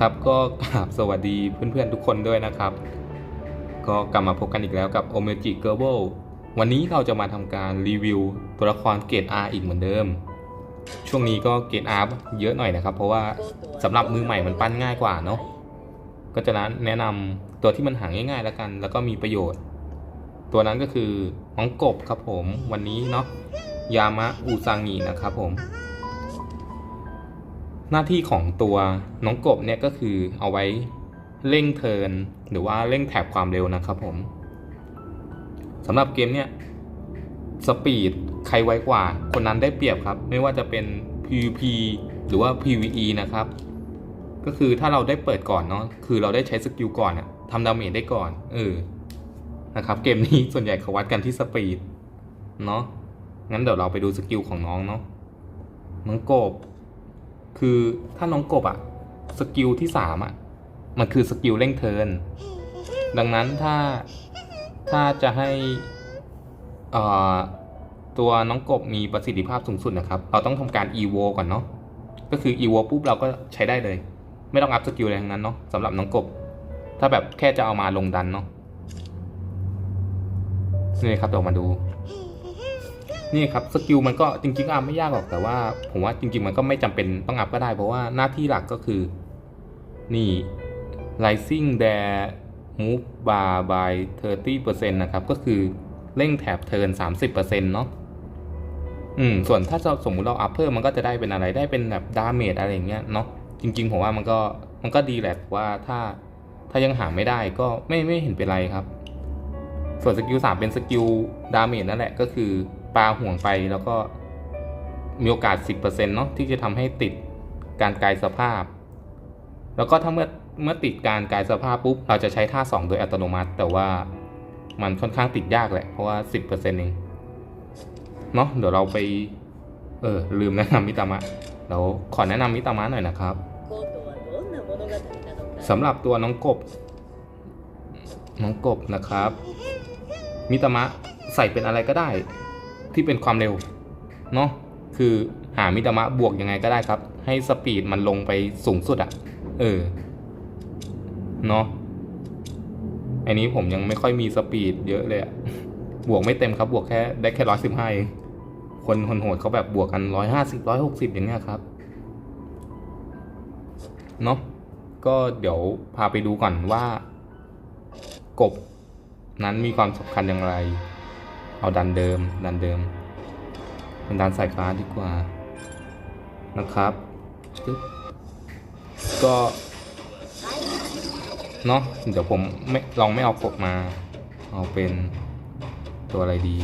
ครับก็กราบสวัสดีเพื่อนๆทุกคนด้วยนะครับ ก็กลับมาพบกันอีกแล้วกับ o m e g i g l o b a l วันนี้เราจะมาทำการรีวิวตัวละครเกรด R อีกเหมือนเดิม ช่วงนี้ก็เกรด R เยอะหน่อยนะครับ เพราะว่าสำหรับมือใหม่มันปั้นง่ายกว่าเนาะก็จะนั้นแนะนำตัวที่มันหาง่ายๆแล้วกัน แล้วก็มีประโยชน์ ตัวนั้นก็คือน้องกบครับผม วันนี้เนาะยามะอูซางินะครับผม หน้าที่ของตัวน้องกบเนี่ยก็คือเอาไว้เร่งเทิร์นหรือว่าเร่งแถบความเร็วนะครับผมสำหรับเกมเนี่ยสปีดใครไวกว่า คนนั้นได้เปรียบครับ ไม่ว่าจะเป็น PVP หรือว่า PVE นะครับ ก็คือถ้าเราได้เปิดก่อนเนาะคือเราได้ใช้สกิลก่อนอะทำดาเมจได้ก่อนเออนะครับ เกมนี้ส่วนใหญ่เขาวัดกันที่สปีดเนาะงั้นเดี๋ยวเราไปดูสกิลของน้องเนาะน้องกบ คือถ้าน้องกบอะสกิลที่สามอะมันคือสกิลเร่งเทิน ดังนั้นถ้าถ้าจะให้เอ่อตัวน้องกบมีประสิทธิภาพสูงสุดนะครับ เราต้องทำการ EVO ก่อนเนาะ ก็คือ EVO ปุ๊บเราก็ใช้ได้เลย ไม่ต้องอัพสกิลอะไรทั้งนั้นเนาะสำหรับน้องกบ ถ้าแบบแค่จะเอามาลงดันเนาะนี่ครับเดี๋ยวมาดู นี่ครับสกิลมันก็จริงๆอัพไม่ยากหรอกแต่ว่า ผมว่าจริง ๆ มันก็ไม่จำเป็นต้องอัพก็ได้ เพราะว่าหน้าที่หลักก็คือ นี่ rising there move bar by 30%นะครับ ก็คือเร่งแถบเทิร์น30%เนาะอืมส่วนถ้าสมมุติเราอัพเพิ่มมันก็จะได้เป็นอะไรได้เป็นแบบดาเมจอะไรอย่างเงี้ยเนาะจริง ๆ ผมว่ามันก็มันก็ดีแหละว่าถ้าถ้ายังหาไม่ได้ก็ไม่ไม่เห็นเป็นไรครับ ส่วนสกิลสามเป็นสกิลดาเมจนั่นแหละก็คือ ปลาห่วงไปแล้วก็มีโอกาส 10%เนาะที่จะทำให้ติดการกายสภาพ แล้วก็ถ้าเมื่อเมื่อติดการกายสภาพปุ๊บ เราจะใช้ท่า 2 โดยอัตโนมัติ แต่ว่ามันค่อนข้างติดยากแหละ เพราะว่า 10%เองเนาะเดี๋ยวเราไป เออ ลืมแนะนำมิตามะเราขอแนะนำมิตามะหน่อยนะครับสำหรับตัวน้องกบ น้องกบนะครับ มิตามะใส่เป็นอะไรก็ได้ ที่เป็นความเร็วเนาะคือหามิตามะบวกยังไงก็ได้ครับ ให้สปีดมันลงไปสูงสุดอะเออเนาะอันนี้ผมยังไม่ค่อยมีสปีดเยอะเลยอะบวกไม่เต็มครับ บวกแค่ได้แค่ร้อยสิบห้าคนคนโหดเขาแบบบวกกันร้อยห้าสิบร้อยหกสิบอย่างเงี้ยครับเนาะก็เดี๋ยวพาไปดูก่อนว่า กบนั้นมีความสำคัญอย่างไร เอาดันเดิม ดันเดิมเป็นดันสายฟ้าดีกว่า นะครับ ก็เนาะเดี๋ยวผมไม่ลองไม่เอากบมา เอาเป็นตัวอะไรดี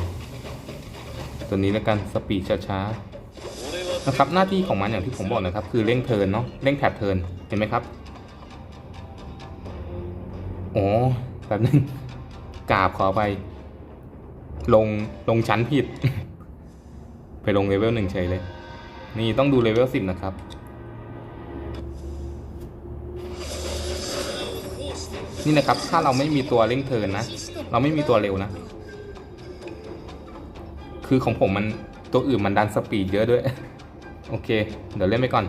ตัวนี้แล้วกันสปีดช้าๆนะครับ หน้าที่ของมันอย่างที่ผมบอกนะครับ คือเร่งเทินเนาะเร่งแถบเทินเห็นไหมครับโอ้แป๊บนึงกราบขอไป ลงลงชั้นผิด ไปลงเลเวลหนึ่งเฉยเลย นี่ต้องดูเลเวลสิบนะครับ นี่นะครับ ถ้าเราไม่มีตัวเร่งเทินนะ เราไม่มีตัวเร็วนะ คือของผมมันตัวอื่นมันดันสปีดเยอะด้วย โอเค เดี๋ยวเล่นไปก่อน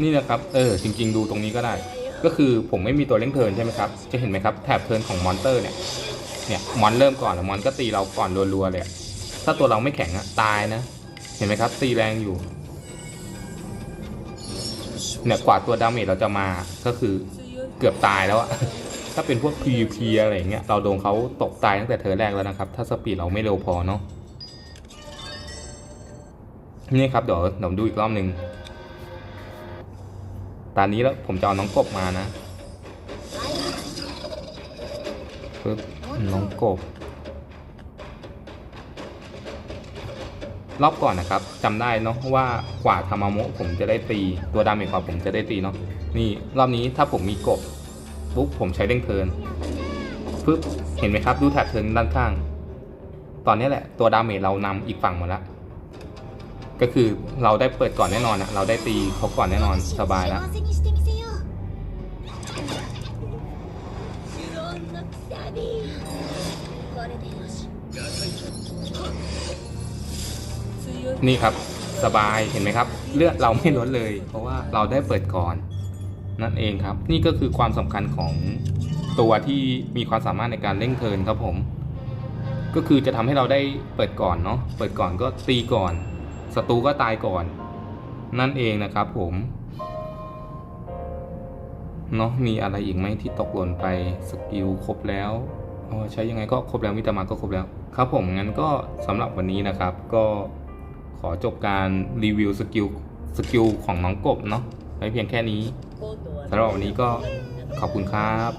นี่นะครับ เออ จริง ๆ ดูตรงนี้ก็ได้ ก็คือผมไม่มีตัวเล่งเทินใช่ไหมครับ จะเห็นไหมครับ แถบเทินของมอนเตอร์เนี่ย เนี่ย มอนเริ่มก่อนแล้วมอนก็ตีเราก่อนรัวๆเลยถ้าตัวเราไม่แข็งอะตายนะ เห็นไหมครับ ตีแรงอยู่ เนี่ย กว่าตัวดาเมจเราจะมา ก็คือเกือบตายแล้วอะถ้าเป็นพวก PVP อะไรอย่างเงี้ย เราโดนเขาตกตายตั้งแต่เธอแรกแล้วนะครับ ถ้าสปีดเราไม่เร็วพอเนาะ นี่ครับ เดี๋ยวเดี๋ยวดูอีกรอบหนึ่ง ตอนนี้แล้วผมจะเอาน้องกบมานะปึ๊บน้องกบ รอบก่อนนะครับจำได้เนาะว่ากว่าทามาโมะผมจะได้ตีตัวดาเมจกว่าผมจะได้ตีเนาะนี่รอบนี้ถ้าผมมีกบปุ๊บผมใช้เด้งเทินปึ๊บเห็นไหมครับดูแถบเทินด้านข้าง ตอนนี้แหละตัวดาเมจเรานำอีกฝั่งหมดแล้ว ก็คือเราได้เปิดก่อนแน่นอนอะเราได้ตีเขาก่อนแน่นอนสบายแล้วนี่ครับสบายเห็นไหมครับ เลือดเราไม่ลดเลย เพราะว่าเราได้เปิดก่อน นั่นเองครับ นี่ก็คือความสำคัญของตัวที่มีความสามารถในการเล่งเทินครับผม ก็คือจะทำให้เราได้เปิดก่อนเนาะเปิดก่อนก็ตีก่อน ศัตรูก็ตายก่อน นั่นเองนะครับผมเนาะมีอะไรอีกไหมที่ตกหล่นไปสกิลครบแล้วอ๋อใช้ยังไงก็ครบแล้วมิตามาก็ครบแล้วครับผมงั้นก็สำหรับวันนี้นะครับ ก็ขอจบการรีวิวสกิลสกิลของน้องกบเนาะไว้เพียงแค่นี้สำหรับวันนี้ก็ขอบคุณครับ